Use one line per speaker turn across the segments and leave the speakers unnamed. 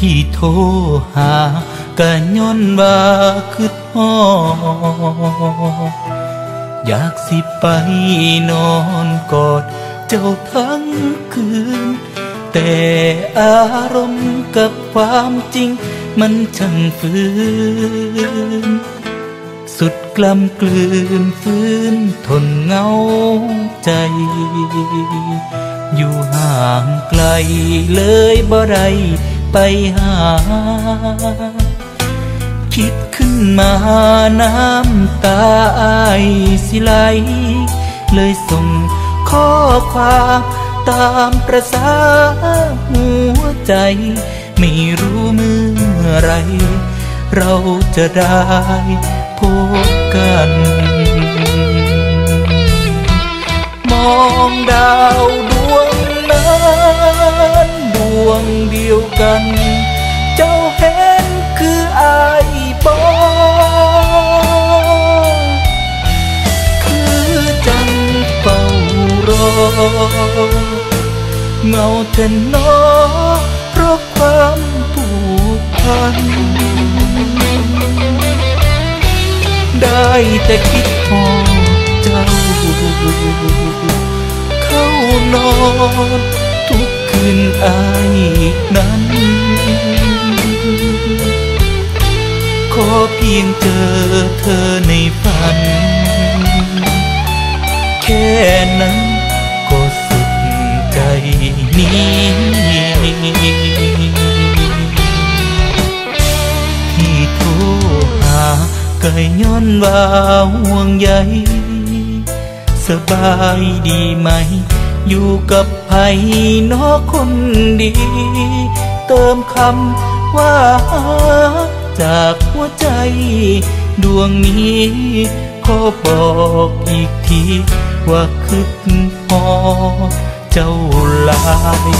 ที่โทรหาก็ย้อนว่าคืดฮอดอยากสิไปนอนกอดเจ้าทั้งคืน แต่อารมณ์กับความจริงมันช่างฝืน สุดกลำกลืนฟื้นทนเงาใจ อยู่ห่างไกลเลยบ่ได้ ไปหา คิดขึ้นมาน้ำตาอายสิไหล เลยส่งข้อความตามประสาหัวใจ ไม่รู้เมื่อไร เราจะได้พบกัน กัน เจ้าเห็นคืออายบอคือจังเฝ้ารอเงาเธอเนอเพราะความผูกพัน ได้แต่คิดพอเจ้า เข้านอน ยงเจอเธอในฝัน แค่นั้นก็สุดใจนี้ที่โทรหาก็ย้อนว่าห่วงใยสบายดีไหม อยู่กับไผนอคนดี เติมคำว่า จากหัวใจ ดวงนี้ขอบอกอีกที ว่าคึกพอเจ้าลาย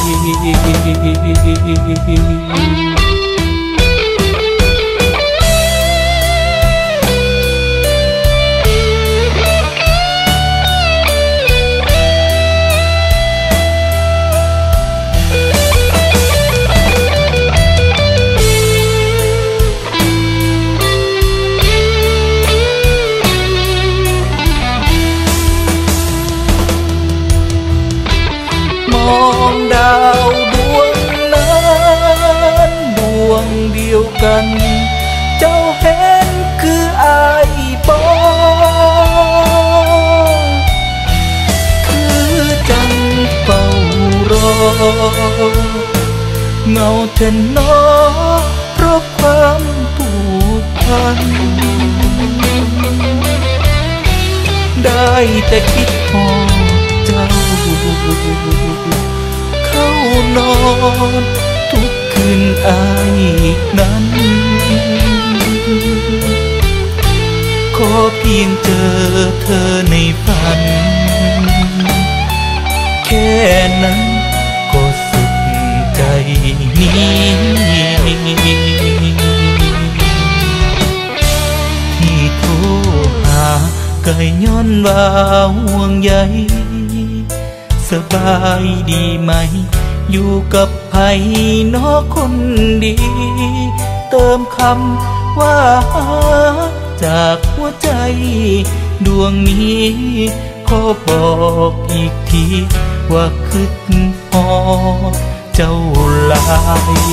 องดาวดวงนั้นดวงเดียวกัน เจ้าเห็นคืออายบอคือจังเฝ้ารอ เงาเธอนอเพราะความผูกพัน ได้แต่คิดพอเจ้าานอนทุกคืนอายนั้น ขอเพียงเจอเธอในฝัน แค่นั้นก็สุดใจนี้ที่โทรหาก็ย้อนว่าห่วงใย สบายดีไหม อยู่กับไผนอคนดี เติมคำว่าจากหัวใจ ดวงนี้ขอบอกอีกที ว่าคิดพอเจ้าลาย